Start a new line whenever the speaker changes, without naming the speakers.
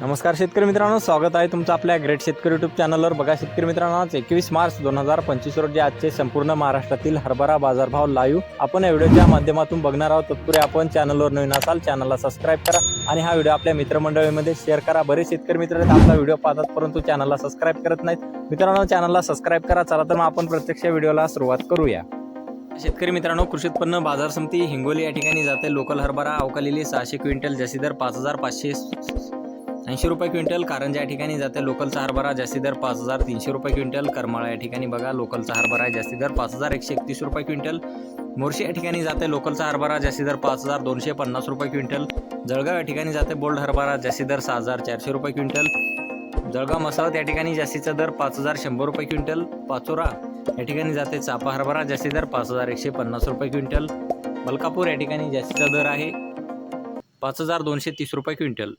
नमस्कार शेतकरी मित्रांनो स्वागत आहे तुमचं आपल्या ग्रेट शेतकरी यूट्यूब चॅनलवर बघा शेतकरी मित्रांनो आज एकवीस मार्च दोन हजार पंचवीस रोजी आजचे संपूर्ण महाराष्ट्रातील हरभरा बाजारभाव लाईव्ह आपण या व्हिडिओच्या माध्यमातून बघणार आहोत. तत्पूर्वी आपण चॅनलवर नवीन असाल चॅनलला सबस्क्राईब करा आणि हा व्हिडिओ आपल्या मित्रमंडळीमध्ये शेअर करा. बरेच शेतकरी मित्र आहेत आपला व्हिडिओ पाहतात परंतु चॅनलला सबस्क्राईब करत नाहीत. मित्रांनो चॅनलला सबस्क्राईब करा. चला तर मग आपण प्रत्यक्ष व्हिडिओला सुरुवात करूया. शेतकरी मित्रांनो कृषी उत्पन्न बाजार समिती हिंगोली या ठिकाणी जाते. लोकल हरभरा अवकालेली सहाशे क्विंटल जशी दर पाच हजार पाचशे ऐंशी रुपये क्विंटल कारंजा या ठिकाणी जाते लोकलचा हरभरा जास्ती दर पाच हजार तीनशे रुपये क्विंटल करमाळा या ठिकाणी बघा लोकलचा हरभरा आहे जास्ती दर पाच हजार एकशे एकतीस रुपये क्विंटल. मोर्शी या ठिकाणी जाते लोकलचा हरभरा जास्ती दर पाच हजार दोनशे पन्नास रुपये क्विंटल. जळगाव या ठिकाणी जाते बोल्ड हरभरा जास्ती दर सहा हजार चारशे रुपये क्विंटल. जळगाव मसाला या ठिकाणी जास्तीचा दर पाच हजार शंभर रुपये क्विंटल. पाचोरा या ठिकाणी जाते चापा हरभरा जास्ती दर पाच हजार एकशे पन्नास रुपये क्विंटल. मलकापूर या ठिकाणी जास्तीचा दर आहे पाच हजार दोनशे तीस रुपये क्विंटल.